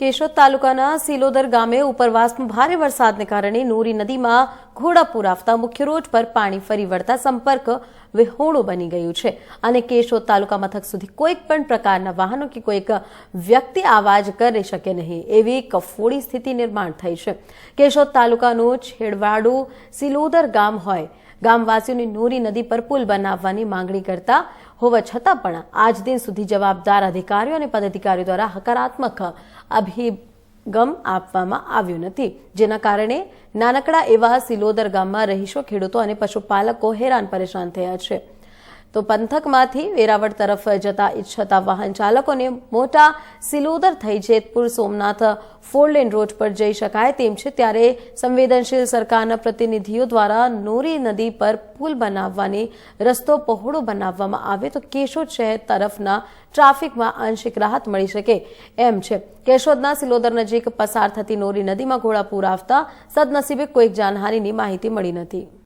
કેશોદ તાલુકાના સિલોદર ગામે ઉપરવાસમાં ભારે વરસાદને કારણે નોરી નદીમાં ઘોડાપુર આવતા મુખ્ય રોડ પર પાણી ફરી વળતા સંપર્ક વિહોળો બની ગયું છે. અને કેશોદ તાલુકા મથક સુધી કોઈક પણ પ્રકારના વાહનો કે કોઈક વ્યક્તિ આવાજ કરી શકે નહીં એવી કફોડી સ્થિતિ નિર્માણ થઈ છે. કેશોદ તાલુકાનું છેડવાડું સિલોદર ગામ હોય ગામવાસીઓની નોરી નદી પર પુલ બનાવવાની માંગણી કરતા હોવા છતાં પણ આજ દિન સુધી જવાબદાર અધિકારીઓ અને પદાધિકારીઓ દ્વારા હકારાત્મક અભિગમ આપવામાં આવ્યો નથી. જેના કારણે નાનકડા એવા સિલોદર ગામમાં રહીશો, ખેડૂતો અને પશુપાલકો હેરાન પરેશાન થયા છે. તો પંથકમાંથી વેરાવળ તરફ જતા ઈચ્છતા વાહન ચાલકોને મોટા સિલોદર થઈ Jetpur Somnath four lane road પર જઈ શકાય તેમ છે. ત્યારે સંવેદનશીલ સરકારના પ્રતિનિધિઓ દ્વારા નોરી નદી પર પુલ બનાવવાની રસ્તો પહોળો બનાવવામાં આવે તો કેશોદ શહેર તરફના ટ્રાફિકમાં આંશિક રાહત મળી શકે એમ છે. કેશોદના સિલોદર નજીક પસાર થતી નોરી નદીમાં ઘોડાપૂર આવતા સદનસીબે કોઈક જાનહાનિની માહિતી મળી નથી.